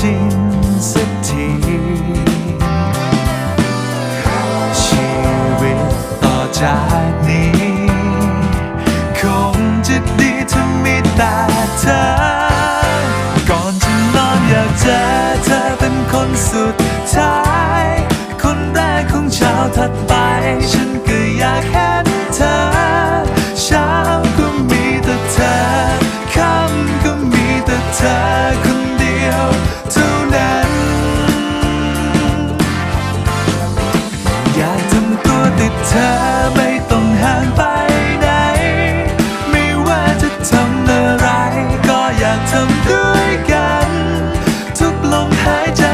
จริงสักทีชีวิตต่อจากนี้ คงจะดีถ้ามีแต่เธอ ก่อนจะนอนอยากเจอเธอเป็นคนสุดท้าย คนแรกของเช้าถัดไป ฉันก็อยากแค่ อไม่ต้องห่างไปไหน ไม่ว่าจะทำอะไร ก็อยากทำด้วยกัน ทุกลมหายใจ